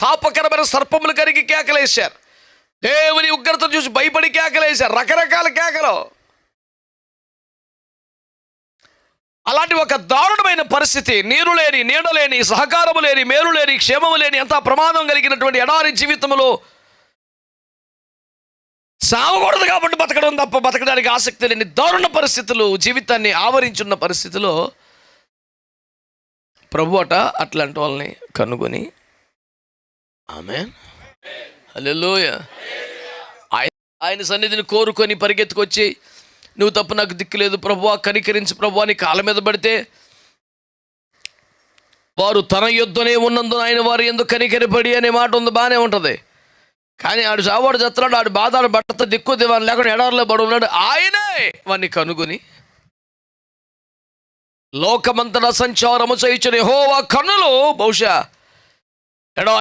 తాపకరమైన సర్పములు కరిగి కేకలేశారు. దేవుని ఉగ్రత చూసి భయపడి కేకలేశారు. రకరకాల కేకలు. అలాంటి ఒక దారుణమైన పరిస్థితి. నీరు లేని నీడ లేని సహకారము లేని మేలు లేని క్షేమము లేని ఎంత ప్రమాదం కలిగినటువంటి ఎడారి జీవితంలో చావకూడదు కాబట్టి బతకడం తప్ప బతకడానికి ఆసక్తి లేని దారుణ పరిస్థితులు జీవితాన్ని ఆవరించున్న పరిస్థితిలో ప్రభు అట అట్లాంటి వాళ్ళని కనుగొని ఆమె హల్లెలూయ ఆయన ఆయన సన్నిధిని కోరుకొని పరిగెత్తుకొచ్చి నువ్వు తప్ప నాకు దిక్కు లేదు ప్రభువా కనికరించి ప్రభువా నీ కాళ్ళ మీద పడితే వారు తన యుద్ధనే ఉన్నందున ఆయన వారు ఎందుకు కనికరిపడి అనే మాట ఉంది బాగానే ఉంటుంది. కానీ ఆడు చావాడు చెత్తనాడు ఆడు బాధ బట్ట దిక్కు దివాన్ని లేకుండా ఎడారిలో పడి ఉన్నాడు. ఆయనే వాడిని కనుగొని లోకమంతటా సంచారము చేయించిన హోవా కన్నులు బహుశా ఎడా